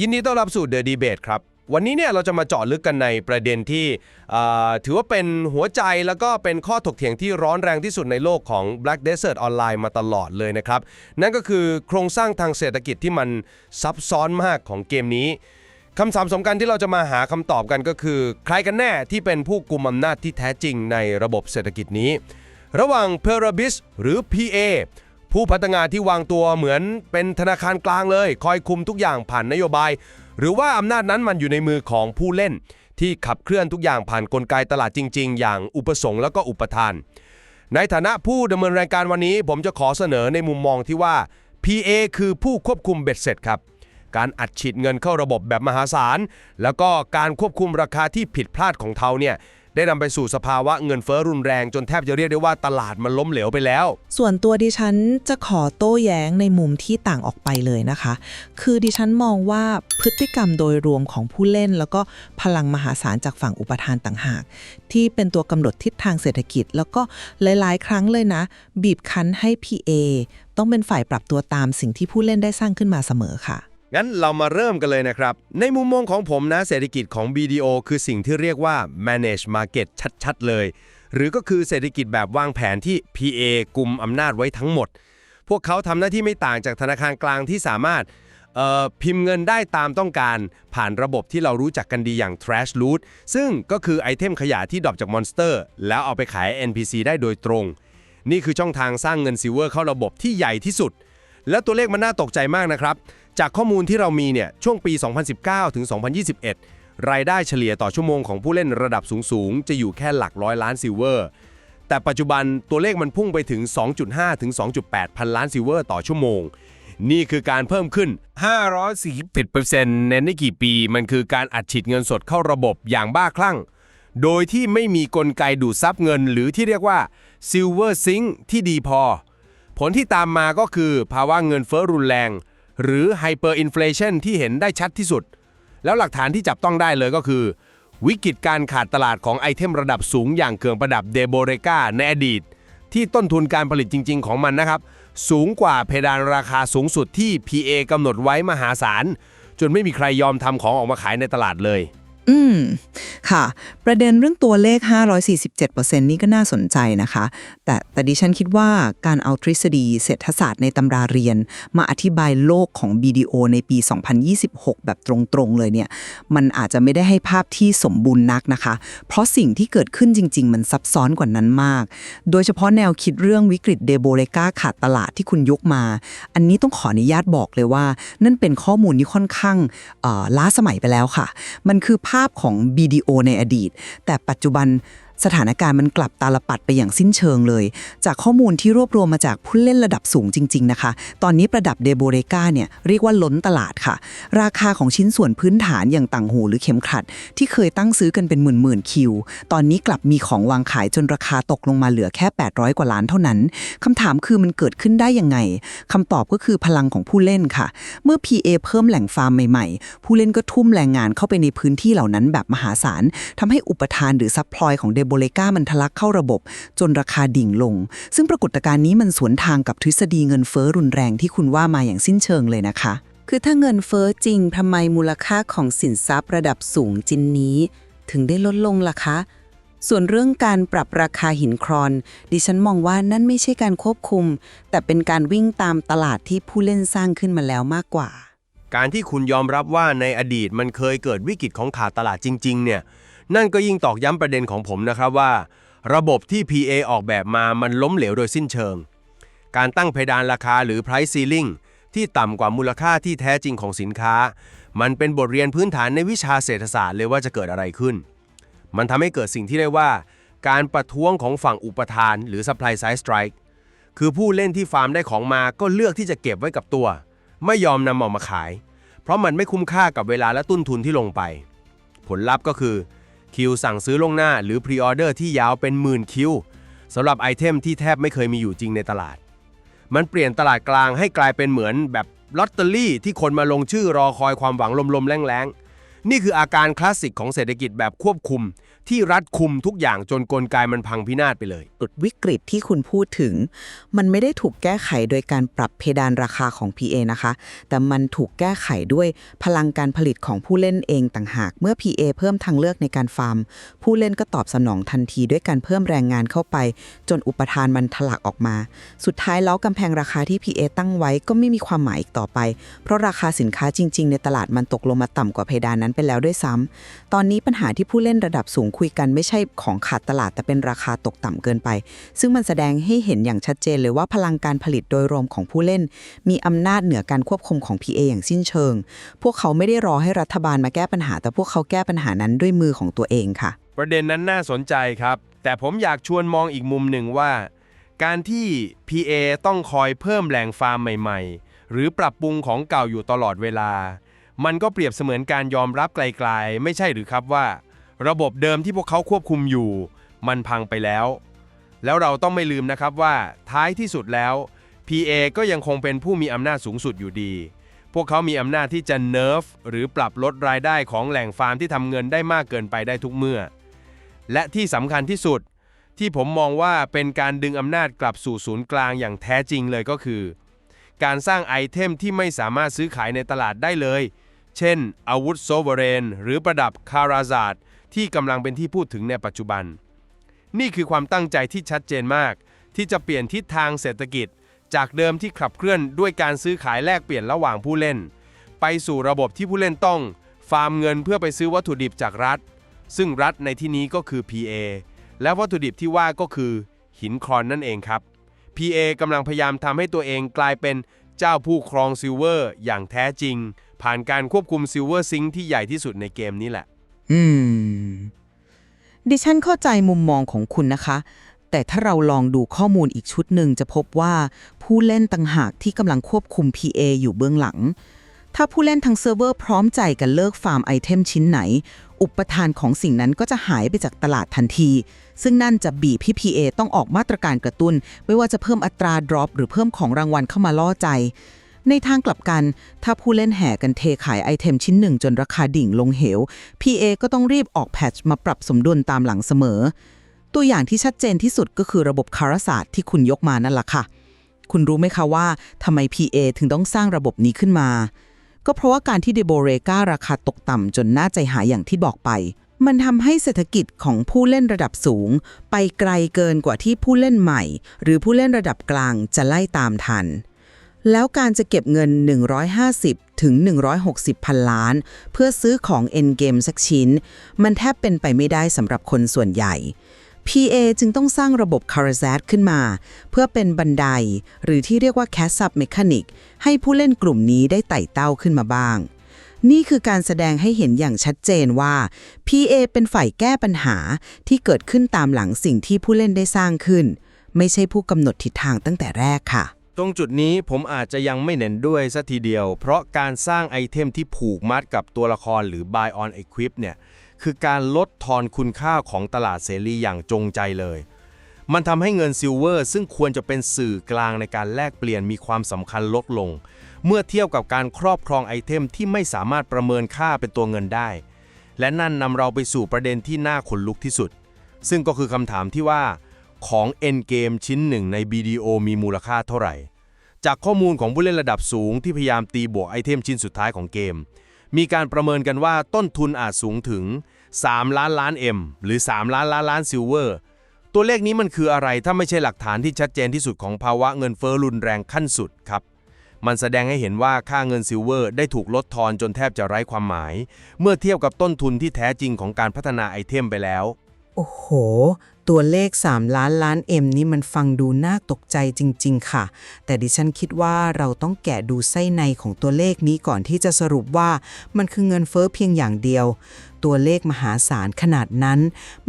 ยินดีต้อนรับสู่ The Debate ครับ วันนี้เนี่ยเราจะมาเจาะลึกกันในประเด็นที่ถือว่าเป็นหัวใจแล้วก็เป็นข้อถกเถียงที่ร้อนแรงที่สุดในโลกของ Black Desert Online มาตลอดเลยนะครับ นั่นก็คือโครงสร้างทางเศรษฐกิจที่มันซับซ้อนมากของเกมนี้คำถามสำคัญที่เราจะมาหาคำตอบกันก็คือ ใครกันแน่ที่เป็นผู้กุมอำนาจที่แท้จริงในระบบเศรษฐกิจนี้ ระหว่าง p e r a b i s หรือ PA ผู้พัฒนาที่วางตัวเหมือนเป็นธนาคารกลางเลย คอยคุมทุกอย่างผ่านนโยบาย หรือว่าอำนาจนั้นมันอยู่ในมือของผู้เล่น ที่ขับเคลื่อนทุกอย่างผ่านกลไกตลาดจริง ๆ อย่างอุปสงค์แล้วก็อุปทาน ในฐานะผู้ดำเนินรายการวันนี้ ผมจะขอเสนอในมุมมองที่ว่า PA คือผู้ควบคุมเบ็ดเสร็จครับการอัดฉีดเงินเข้าระบบแบบมหาศาล แล้วก็การควบคุมราคาที่ผิดพลาดของเขาเนี่ย ได้นำไปสู่สภาวะเงินเฟ้อรุนแรงจนแทบจะเรียกได้ว่าตลาดมันล้มเหลวไปแล้ว ส่วนตัวดิฉันจะขอโต้แย้งในมุมที่ต่างออกไปเลยนะคะ คือดิฉันมองว่าพฤติกรรมโดยรวมของผู้เล่น แล้วก็พลังมหาศาลจากฝั่งอุปทานต่างหาก ที่เป็นตัวกำหนดทิศทางเศรษฐกิจ แล้วก็หลาย ๆ ครั้งเลยนะ บีบคั้นให้ PA ต้องเป็นฝ่ายปรับตัวตามสิ่งที่ผู้เล่นได้สร้างขึ้นมาเสมอค่ะ งั้นเรามาเริ่มกันเลยนะครับ ในมุมมองของผมนะเศรษฐกิจของ BDO คือสิ่งที่เรียกว่า manage market ชัดๆ เลย หรือก็คือเศรษฐกิจแบบวางแผนที่ PA กลุ่มอำนาจไว้ทั้งหมด พวกเขาทำหน้าที่ไม่ต่างจากธนาคารกลางที่สามารถพิมพ์เงินได้ตามต้องการผ่านระบบที่เรารู้จักกันดีอย่าง trash loot ซึ่งก็คือไอเทมขยะที่ดรอปจากมอนสเตอร์ แล้วเอาไปขาย NPC ได้โดยตรง นี่คือช่องทางสร้างเงินซิเวอร์เข้าระบบที่ใหญ่ที่สุด และตัวเลขมันน่าตกใจมากนะครับ จากข้อมูลที่เรามีเนี่ยช่วงปี 2019 ถึง 2021 รายได้เฉลี่ยต่อชั่วโมงของผู้เล่นระดับสูงๆ จะอยู่แค่หลักร้อยล้านซิลเวอร์ แต่ปัจจุบันตัวเลขมันพุ่งไปถึง 2.5 ถึง 2.8 พันล้านซิลเวอร์ต่อชั่วโมง นี่คือการเพิ่มขึ้น 541%ในไม่กี่ปี มันคือการอัดฉีดเงินสดเข้าระบบอย่างบ้าคลั่ง โดยที่ไม่มีกลไกดูดซับเงิน หรือที่เรียกว่า Silver Sink ที่ดีพอ ผลที่ตามมาก็คือภาวะเงินเฟ้อรุนแรง หรือไฮเปอร์อินฟลชันที่เห็นได้ชัดที่สุด แล้วหลักฐานที่จับต้องได้เลยก็คือ วิกฤตการขาดตลาดของไอเทมระดับสูงอย่างเครื่องประดับเดโบเรกาในอดีต ที่ต้นทุนการผลิตจริง ๆ ของมันนะครับ สูงกว่าเพดานราคาสูงสุดที่ PA กำหนดไว้มหาศาลจนไม่มีใครยอมทำของออกมาขายในตลาดเลย อืม ค่ะ ประเด็นเรื่องตัวเลข 547%นี่ก็น่าสนใจนะคะ แต่แต่ดิฉันคิดว่าการเอาทฤษฎีเศรษฐศาสตร์ในตำราเรียน มาอธิบายโลกของ BDO ในปี 2026 แบบตรงๆเลยเนี่ย มันอาจจะไม่ได้ให้ภาพที่สมบูรณ์นักนะคะ เพราะสิ่งที่เกิดขึ้นจริง ๆ มันซับซ้อนกว่านั้นมาก โดยเฉพาะแนวคิดเรื่องวิกฤตเดโบเรกาขาดตลาดที่คุณยกมา อันนี้ต้องขออนุญาตบอกเลยว่า นั่นเป็นข้อมูลที่ค่อนข้างล้าสมัยไปแล้วค่ะ มันคือภาพาพของ BDO ในอดีต แต่ปัจจุบัน สถานการณ์มันกลับตาลปัดไปอย่างสิ้นเชิงเลย จากข้อมูลที่รวบรวมมาจากผู้เล่นระดับสูงจริง ๆ นะคะ ตอนนี้ประดับเดโบเรกาเนี่ยเรียกว่าล้นตลาดค่ะ ราคาของชิ้นส่วนพื้นฐานอย่างต่างหูหรือเข็มขัด ที่เคยตั้งซื้อกันเป็นหมื่นๆคิว ตอนนี้กลับมีของวางขายจนราคาตกลงมาเหลือแค่ 800 กว่าล้านเท่านั้นคำถามคือมันเกิดขึ้นได้ยังไงคำตอบก็คือพลังของผู้เล่นค่ะ เมื่อ PA เพิ่มแหล่งฟาร์มใหม่ๆ ผู้เล่นก็ทุ่มแรงงานเข้าไปในพื้นที่เหล่านั้นแบบมหาศาลทำให้อุปทานหรือซัพพลอยของเดโบเรกามันทะลักเข้าระบบ จนราคาดิ่งลง ซึ่งปรากฏการณ์นี้มันสวนทางกับทฤษฎีเงินเฟ้อรุนแรงที่คุณว่ามาอย่างสิ้นเชิงเลยนะคะ คือถ้าเงินเฟ้อจริงทำไมมูลค่าของสินทรัพย์ระดับสูงจินนี้ ถึงได้ลดลงล่ะคะ ส่วนเรื่องการปรับราคาหินครอน ดิฉันมองว่านั่นไม่ใช่การควบคุม แต่เป็นการวิ่งตามตลาดที่ผู้เล่นสร้างขึ้นมาแล้วมากกว่าการที่คุณยอมรับว่าในอดีตมันเคยเกิดวิกฤตของขาดตลาดจริง ๆ เนี่ย นั่นก็ยิ่งตอกย้ำประเด็นของผมนะครับว่า ระบบที่ PA ออกแบบมามันล้มเหลวโดยสิ้นเชิง การตั้งเพดานราคาหรือ price ceiling ที่ต่ำกว่ามูลค่าที่แท้จริงของสินค้า มันเป็นบทเรียนพื้นฐานในวิชาเศรษฐศาสตร์เลยว่าจะเกิดอะไรขึ้น มันทำให้เกิดสิ่งที่เรียกว่า การประท้วงของฝั่งอุปทาน หรือ supply side strike คือผู้เล่นที่ฟาร์มได้ของมาก็เลือกที่จะเก็บไว้กับตัว ไม่ยอมนำออกมาขาย เพราะมันไม่คุ้มค่ากับเวลาและต้นทุนที่ลงไป ผลลัพธ์ก็คือ คิวสั่งซื้อล่วงหน้าหรือพรีออเดอร์ที่ยาวเป็นหมื่นคิวสำหรับไอเทมที่แทบไม่เคยมีอยู่จริงในตลาด มันเปลี่ยนตลาดกลางให้กลายเป็นเหมือนแบบลอตเตอรี่ที่คนมาลงชื่อรอคอยความหวังลมๆแรงๆ นี่คืออาการคลาสสิกของเศรษฐกิจแบบควบคุม ที่รัดคุมทุกอย่างจนกลไกมันพังพินาศไปเลย จุดวิกฤตที่คุณพูดถึง มันไม่ได้ถูกแก้ไขโดยการปรับเพดานราคาของ PA นะคะ แต่มันถูกแก้ไขด้วยพลังการผลิตของผู้เล่นเองต่างหาก เมื่อ PA เพิ่มทางเลือกในการฟาร์ม ผู้เล่นก็ตอบสนองทันทีด้วยการเพิ่มแรงงานเข้าไป จนอุปทานมันถลักออกมา สุดท้ายแล้วกำแพงราคาที่ PA ตั้งไว้ก็ไม่มีความหมายอีกต่อไป เพราะราคาสินค้าจริง ๆ ในตลาดมันตกลงมาต่ำกว่าเพดานนั้นไปแล้วด้วยซ้ำตอนนี้ปัญหาที่ผู้เล่นระดับสูงคุยกันไม่ใช่ของขาดตลาดแต่เป็นราคาตกต่ำเกินไป ซึ่งมันแสดงให้เห็นอย่างชัดเจนเลยว่าพลังการผลิตโดยรวมของผู้เล่น มีอำนาจเหนือการควบคุมของ PA อย่างสิ้นเชิง พวกเขาไม่ได้รอให้รัฐบาลมาแก้ปัญหา แต่พวกเขาแก้ปัญหานั้นด้วยมือของตัวเองค่ะ ประเด็นนั้นน่าสนใจครับ แต่ผมอยากชวนมองอีกมุมหนึ่งว่า การที่ PA ต้องคอยเพิ่มแหล่งฟาร์มใหม่ ๆ หรือปรับปรุงของเก่าอยู่ตลอดเวลา มันก็เปรียบเสมือนการยอมรับไกลๆ ไม่ใช่หรือครับว่า ระบบเดิมที่พวกเขาควบคุมอยู่ มันพังไปแล้ว แล้วเราต้องไม่ลืมนะครับว่าท้ายที่สุดแล้ว PA ก็ยังคงเป็นผู้มีอำนาจสูงสุดอยู่ดี พวกเขามีอำนาจที่จะเนิร์ฟหรือปรับลดรายได้ของแหล่งฟาร์มที่ทำเงินได้มากเกินไปได้ทุกเมื่อ และที่สำคัญที่สุด ที่ผมมองว่าเป็นการดึงอำนาจกลับสู่ศูนย์กลางอย่างแท้จริงเลยก็คือ การสร้างไอเทมที่ไม่สามารถซื้อขายในตลาดได้เลย เช่น อาวุธโซเวเรน หรือประดับคาราซาดที่กำลังเป็นที่พูดถึงในปัจจุบัน นี่คือความตั้งใจที่ชัดเจนมาก ที่จะเปลี่ยนทิศทางเศรษฐกิจ จากเดิมที่ขับเคลื่อนด้วยการซื้อขายแลกเปลี่ยนระหว่างผู้เล่น ไปสู่ระบบที่ผู้เล่นต้อง ฟาร์มเงินเพื่อไปซื้อวัตถุดิบจากรัฐ ซึ่งรัฐในที่นี้ก็คือ PA และวัตถุดิบที่ว่าก็คือ หินครอนนั่นเองครับ PA กำลังพยายามทำให้ตัวเองกลายเป็นเจ้าผู้ครองซิลเวอร์ อย่างแท้จริง ผ่านการควบคุมซิลเวอร์ซิงที่ใหญ่ที่สุดในเกมนี้แหละ อืม ดิฉันเข้าใจมุมมองของคุณนะคะ แต่ถ้าเราลองดูข้อมูลอีกชุดหนึ่งจะพบว่าผู้เล่นต่างหากที่กำลังควบคุม PA อยู่เบื้องหลัง ถ้าผู้เล่นทั้งเซิร์ฟเวอร์พร้อมใจกันเลิกฟาร์มไอเทมชิ้นไหน อุปทานของสิ่งนั้นก็จะหายไปจากตลาดทันที ซึ่งนั่นจะบีบพี่ PA ต้องออกมาตรการกระตุ้น ไม่ว่าจะเพิ่มอัตราดรอปหรือเพิ่มของรางวัลเข้ามาล่อใจ ในทางกลับกัน ถ้าผู้เล่นแห่กันเทขายไอเทมชิ้นหนึ่งจนราคาดิ่งลงเหว PA ก็ต้องรีบออกแพทช์มาปรับสมดุลตามหลังเสมอ ตัวอย่างที่ชัดเจนที่สุดก็คือระบบคารศาสตร์ที่คุณยกมานั่นแหละค่ะ คุณรู้ไหมคะว่าทำไม PA ถึงต้องสร้างระบบนี้ขึ้นมา ก็เพราะว่าการที่เดโบเรการาคาตกต่ำจนน่าใจหายอย่างที่บอกไปมันทำให้เศรษฐกิจของผู้เล่นระดับสูง ไปไกลเกินกว่าที่ผู้เล่นใหม่ หรือผู้เล่นระดับกลางจะไล่ตามทัน แล้วการจะเก็บเงิน 150 ถึง 160 พันล้าน เพื่อซื้อของ Endgame สักชิ้น มันแทบเป็นไปไม่ได้สำหรับคนส่วนใหญ่ PA จึงต้องสร้างระบบ c a r a z a t ขึ้นมา เพื่อเป็นบันได หรือที่เรียกว่า Cash Up Mechanic ให้ผู้เล่นกลุ่มนี้ได้ไต่เต้าขึ้นมาบ้าง นี่คือการแสดงให้เห็นอย่างชัดเจนว่า PA เป็นฝ่ายแก้ปัญหาที่เกิดขึ้นตามหลังสิ่งที่ผู้เล่นได้สร้างขึ้น ไม่ใช่ผู้กำหนดทิศทางตั้งแต่แรกค่ะ ตรงจุดนี้ผมอาจจะยังไม่เน้นด้วยสัทีเดียว เพราะการสร้างไอเทมที่ผูกมัดกับตัวละครหรือ buy on equip เนี่ยคือการลดทอนคุณค่าของตลาดเสรีอย่างจงใจเลย มันทำให้เงินซิลเวอร์ซึ่งควรจะเป็นสื่อกลางในการแลกเปลี่ยนมีความสำคัญลดลง เมื่อเทียบกับการครอบครองไอเทมที่ไม่สามารถประเมินค่าเป็นตัวเงินได้ และนั่นนำเราไปสู่ประเด็นที่น่าขนลุกที่สุด ซึ่งก็คือคำถามที่ว่า ของ Endgame ชิ้นหนึ่งใน BDO มีมูลค่าเท่าไหร่ จากข้อมูลของผู้เล่นระดับสูงที่พยายามตีบวกไอเทมชิ้นสุดท้ายของเกม มีการประเมินกันว่าต้นทุนอาจสูงถึง 3 ล้านล้าน M หรือ 3 ล้านล้านล้านซิลเวอร์ตัวเลขนี้มันคืออะไรถ้าไม่ใช่หลักฐานที่ชัดเจนที่สุดของภาวะเงินเฟ้อรุนแรงขั้นสุดครับมันแสดงให้เห็นว่าค่าเงินซิลเวอร์ได้ถูกลดทอนจนแทบจะไร้ความหมาย เมื่อเทียบกับต้นทุนที่แท้จริงของการพัฒนาไอเทมไปแล้ว โอ้โห ตัวเลข 3 ล้านล้านเอ็มนี่มันฟังดูน่าตกใจจริง ๆ ค่ะ แต่ดิฉันคิดว่าเราต้องแกะดูไส้ในของตัวเลขนี้ก่อนที่จะสรุปว่ามันคือเงินเฟ้อเพียงอย่างเดียว ตัวเลขมหาศาลขนาดนั้น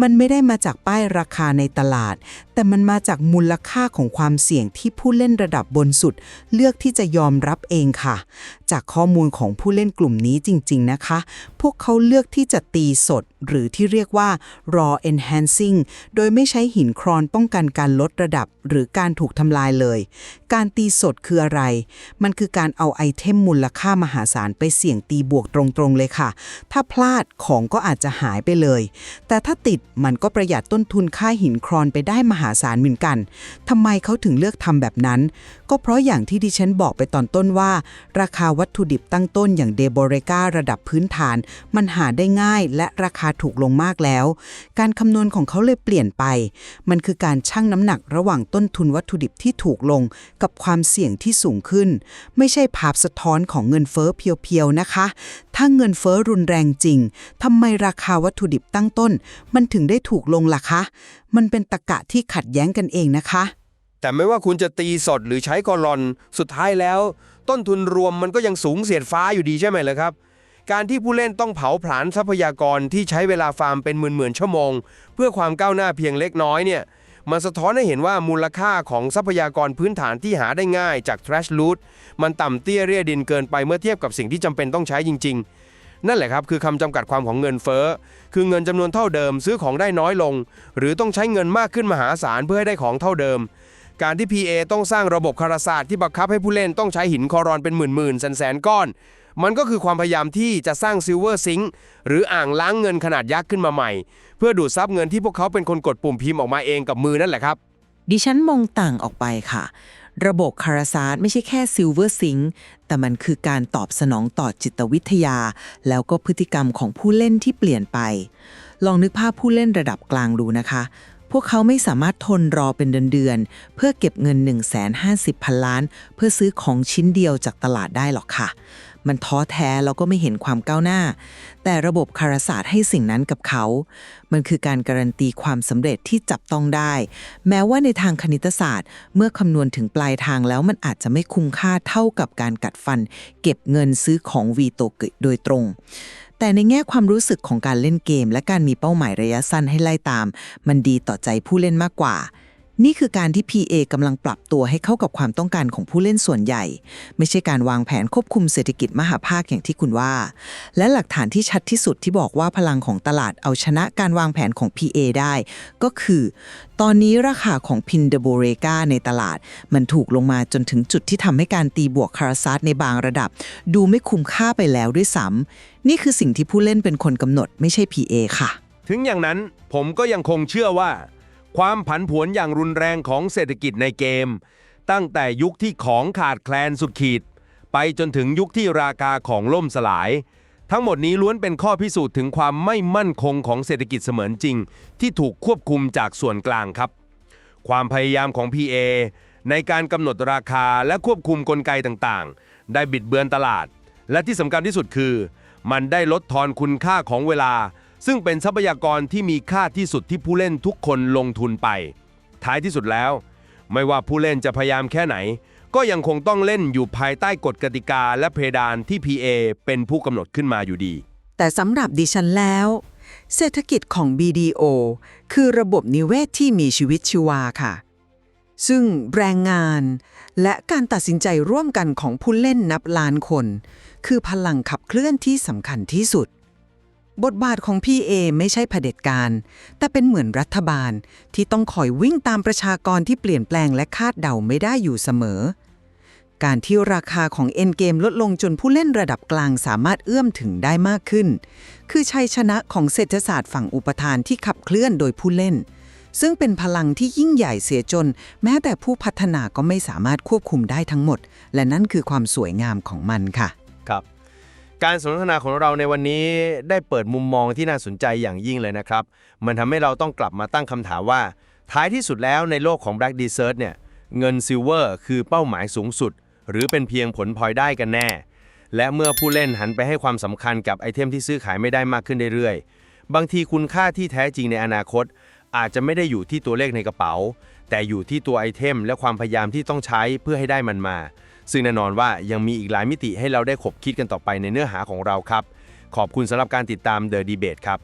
มันไม่ได้มาจากป้ายราคาในตลาด แต่มันมาจากมูลค่าของความเสี่ยงที่ผู้เล่นระดับบนสุด เลือกที่จะยอมรับเองค่ะ จากข้อมูลของผู้เล่นกลุ่มนี้จริง ๆ นะคะ พวกเขาเลือกที่จะตีสด หรือที่เรียกว่า raw enhancing โดยไม่ใช้หินครอนป้องกันการลดระดับ หรือการถูกทำลายเลย การตีสดคืออะไร มันคือการเอาไอเทมมูลค่ามหาศาลไปเสี่ยงตีบวกตรงๆเลยค่ะ ถ้าพลาดของก็อาจจะหายไปเลย แต่ถ้าติดมันก็ประหยัดต้นทุนค่าหินครอนไปได้มหาศาลเหมือนกันทำไมเขาถึงเลือกทำแบบนั้น ก็เพราะอย่างที่ดิฉันบอกไปตอนต้นว่า ราคาวัตถุดิบตั้งต้นอย่างเดโบเรการะดับพื้นฐาน มันหาได้ง่ายและราคาถูกลงมากแล้ว การคำนวณของเขาเลยเปลี่ยนไป มันคือการชั่งน้ำหนักระหว่างต้น้นทุนวัตถุดิบที่ถูกลงกับความเสี่ยงที่สูงขึ้น ไม่ใช่ภาพสะท้อนของเงินเฟ้อเพียวๆนะคะ ถ้าเงินเฟ้อรุนแรงจริงทำไมราคาวัตถุดิบตั้งต้น มันถึงได้ถูกลงล่ะคะ มันเป็นตะกะที่ขัดแย้งกันเองนะคะ แต่ไม่ว่าคุณจะตีสดหรือใช้กอลอนสุดท้ายแล้ว ต้นทุนรวมมันก็ยังสูงเสียดฟ้าอยู่ดีใช่ไหมล่ะครับการที่ผู้เล่นต้องเผาผลาญทรัพยากรที่ใช้เวลาฟาร์มเป็นหมื่นๆชั่วโมง เพื่อความก้าวหน้าเพียงเล็กน้อยเนี่ย มันสะท้อนให้เห็นว่ามูลค่าของทรัพยากรพื้นฐานที่หาได้ง่ายจาก trash loot มันต่ำเตี้ยเรียดินเกินไปเมื่อเทียบกับสิ่งที่จำเป็นต้องใช้จริง ๆ นั่นแหละครับคือคำจำกัดความของเงินเฟ้อ คือเงินจำนวนเท่าเดิมซื้อของได้น้อยลง หรือต้องใช้เงินมากขึ้นมหาศาลเพื่อให้ได้ของเท่าเดิม การที่ PA ต้องสร้างระบบคารศาสตร์ที่บังคับให้ผู้เล่นต้องใช้หินคอรอนเป็นหมื่นๆแสนๆก้อน มันก็คือความพยายามที่จะสร้างซิลเวอร์ซิงค์หรืออ่างล้างเงินขนาดยักษ์ขึ้นมาใหม่ เพื่อดูดซับเงินที่พวกเขาเป็นคนกดปุ่มพิมพ์ออกมาเองกับมือนั่นแหละครับ ดิฉันมองต่างออกไปค่ะ ระบบคาราซาร์ไม่ใช่แค่ซิลเวอร์ซิงแต่มันคือการตอบสนองต่อจิตวิทยา แล้วก็พฤติกรรมของผู้เล่นที่เปลี่ยนไป ลองนึกภาพผู้เล่นระดับกลางดูนะคะ พวกเขาไม่สามารถทนรอเป็นเดือนๆเพื่อเก็บเงิน 1 5 0 0 0พันล้าน เพื่อซื้อของชิ้นเดียวจากตลาดได้หรอกค่ะ มันท้อแท้แล้วก็ไม่เห็นความก้าวหน้า แต่ระบบคารศาสตร์ให้สิ่งนั้นกับเขา มันคือการการันตีความสำเร็จที่จับต้องได้ แม้ว่าในทางคณิตศาสตร์ เมื่อคำนวณถึงปลายทางแล้วมันอาจจะไม่คุ้มค่าเท่ากับการกัดฟัน เก็บเงินซื้อของวีโตเกโดยตรงแต่ในแง่ความรู้สึกของการเล่นเกม และการมีเป้าหมายระยะสั้นให้ไล่ตาม มันดีต่อใจผู้เล่นมากกว่า นี่คือการที่ PA กำลังปรับตัวให้เข้ากับความต้องการของผู้เล่นส่วนใหญ่ ไม่ใช่การวางแผนควบคุมเศรษฐกิจมหาภาคอย่างที่คุณว่า และหลักฐานที่ชัดที่สุดที่บอกว่าพลังของตลาดเอาชนะการวางแผนของ PA ได้ ก็คือ ตอนนี้ราคาของพินเดโบเรกาในตลาด มันถูกลงมาจนถึงจุดที่ทำให้การตีบวกคาราซัสในบางระดับ ดูไม่คุ้มค่าไปแล้วด้วยซ้ำนี่คือสิ่งที่ผู้เล่นเป็นคนกำหนดไม่ใช่ PA ค่ะ ถึงอย่างนั้นผมก็ยังคงเชื่อว่า ความผันผวนอย่างรุนแรงของเศรษฐกิจในเกม ตั้งแต่ยุคที่ของขาดแคลนสุดขีด ไปจนถึงยุคที่ราคาของล่มสลาย ทั้งหมดนี้ล้วนเป็นข้อพิสูจน์ถึงความไม่มั่นคงของเศรษฐกิจเสมือนจริง ที่ถูกควบคุมจากส่วนกลางครับ ความพยายามของ PA ในการกำหนดราคาและควบคุมกลไกต่างๆ ได้บิดเบือนตลาด และที่สำคัญที่สุดคือ มันได้ลดทอนคุณค่าของเวลา ซึ่งเป็นทรัพยากรที่มีค่าที่สุดที่ผู้เล่นทุกคนลงทุนไป ท้ายที่สุดแล้ว ไม่ว่าผู้เล่นจะพยายามแค่ไหน ก็ยังคงต้องเล่นอยู่ภายใต้กฎกติกาและเพดานที่ PA เป็นผู้กำหนดขึ้นมาอยู่ดี แต่สำหรับดิฉันแล้ว เศรษฐกิจของ BDO คือระบบนิเวศที่มีชีวิตชีวาค่ะ ซึ่งแรงงาน และการตัดสินใจร่วมกันของผู้เล่นนับล้านคน คือพลังขับเคลื่อนที่สำคัญที่สุด บทบาทของพี่เอไม่ใช่เผด็จการ แต่เป็นเหมือนรัฐบาลที่ต้องคอยวิ่งตามประชากรที่เปลี่ยนแปลงและคาดเดาไม่ได้อยู่เสมอ การที่ราคาของเอ็นเกมลดลงจนผู้เล่นระดับกลางสามารถเอื้อมถึงได้มากขึ้น คือชัยชนะของเศรษฐศาสตร์ฝั่งอุปทานที่ขับเคลื่อนโดยผู้เล่น ซึ่งเป็นพลังที่ยิ่งใหญ่เสียจน แม้แต่ผู้พัฒนาก็ไม่สามารถควบคุมได้ทั้งหมด และนั่นคือความสวยงามของมันค่ะ การสนทนาของเราในวันนี้ได้เปิดมุมมองที่น่าสนใจอย่างยิ่งเลยนะครับ มันทำให้เราต้องกลับมาตั้งคำถามว่า ท้ายที่สุดแล้วในโลกของ Black Desert เนี่ย เงินซิลเวอร์คือเป้าหมายสูงสุด หรือเป็นเพียงผลพลอยได้กันแน่ และเมื่อผู้เล่นหันไปให้ความสำคัญกับไอเทมที่ซื้อขายไม่ได้มากขึ้นเรื่อยๆ บางทีคุณค่าที่แท้จริงในอนาคต อาจจะไม่ได้อยู่ที่ตัวเลขในกระเป๋า แต่อยู่ที่ตัวไอเทม และความพยายามที่ต้องใช้เพื่อให้ได้มันมา ซึ่งแน่นอนว่ายังมีอีกหลายมิติให้เราได้ขบคิดกันต่อไปในเนื้อหาของเราครับ ขอบคุณสำหรับการติดตาม The Debate ครับ